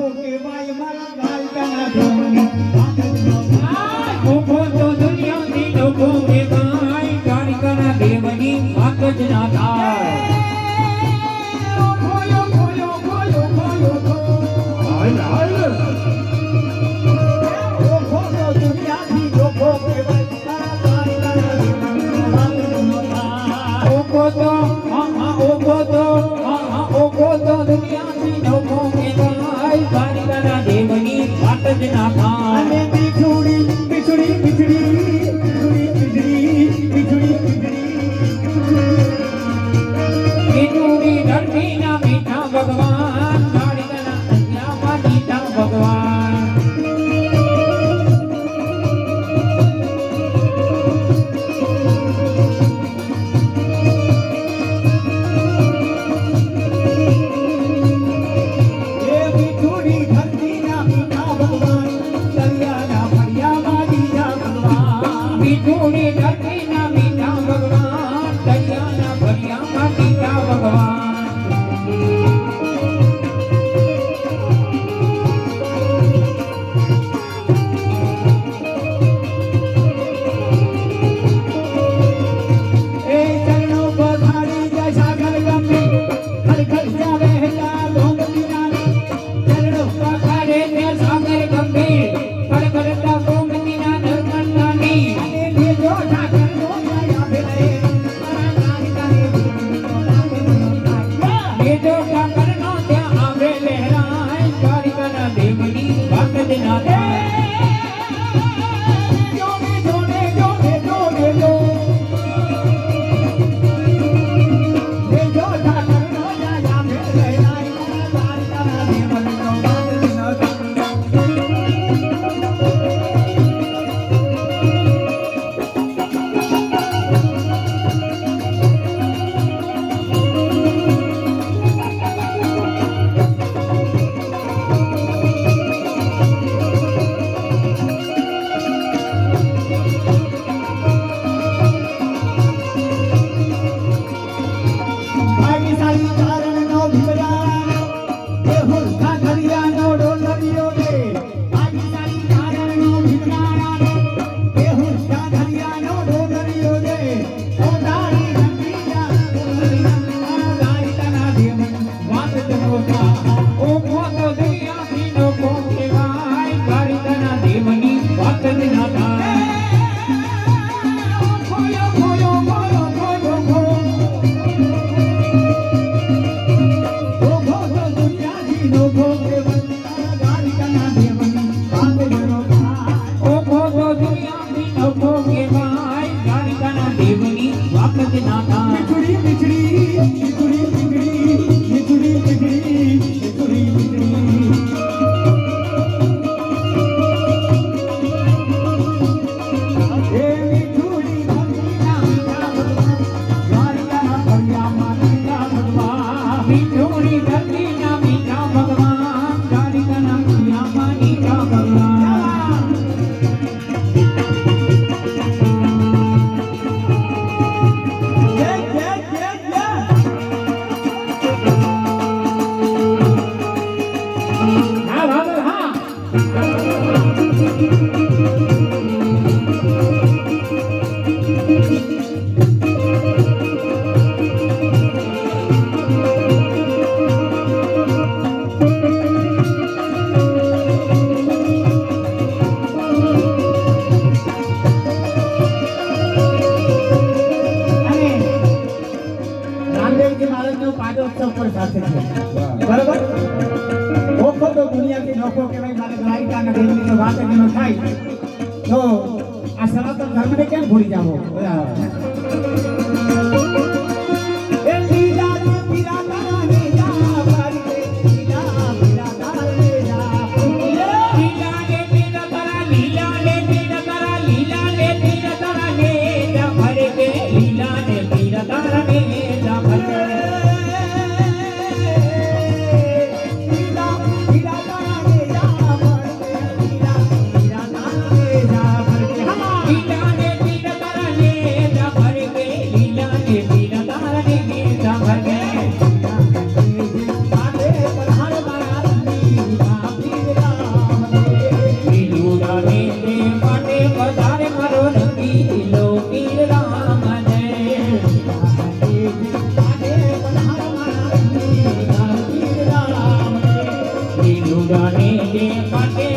કે ભાઈ મારા ભાઈ Para વાક વિના મીઠડી મીઠડી. જે બાળકનો પાટોત્સવ પર સાથે બરાબર? ઓખો તો દુનિયાથી નોખો કહેવાય વાત જ થાય. તો આ સનાતન ધર્મને કેમ ભૂલી જાવો গানে পাটে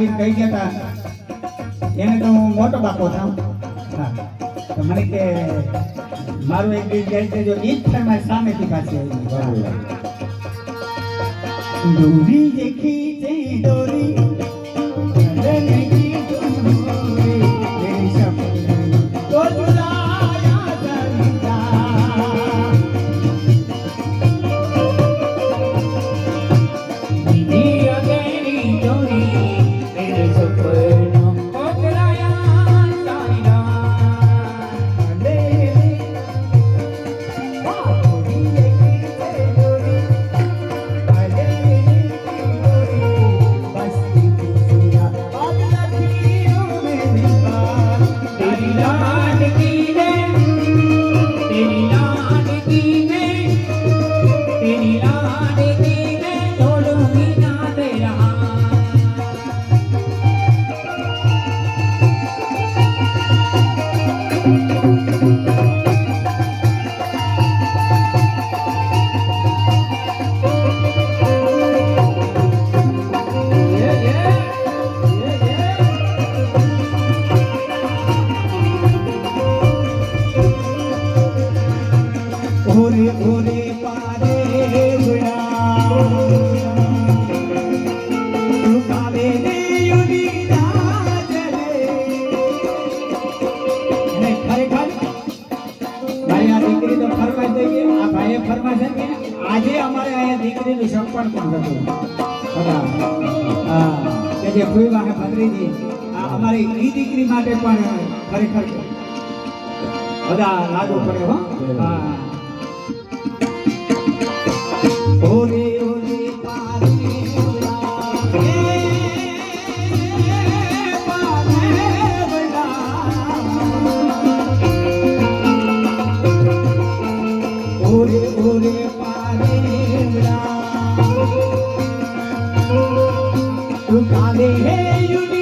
આવીને કહી ગયા એને તો હું મોટો બાપો થાઉં તો મને કે મારું એક ગીત ગાઈ દેજો. એ જ થાય મારી સામેથી પાછી આવી દોરી દેખી દોરી જે જોયું છે ભદ્રીજી આ અમારી ઈ દીકરી માટે પણ ખરેખર બધા લાગુ પડે હો. હા. ઓરે Look on the hey, you.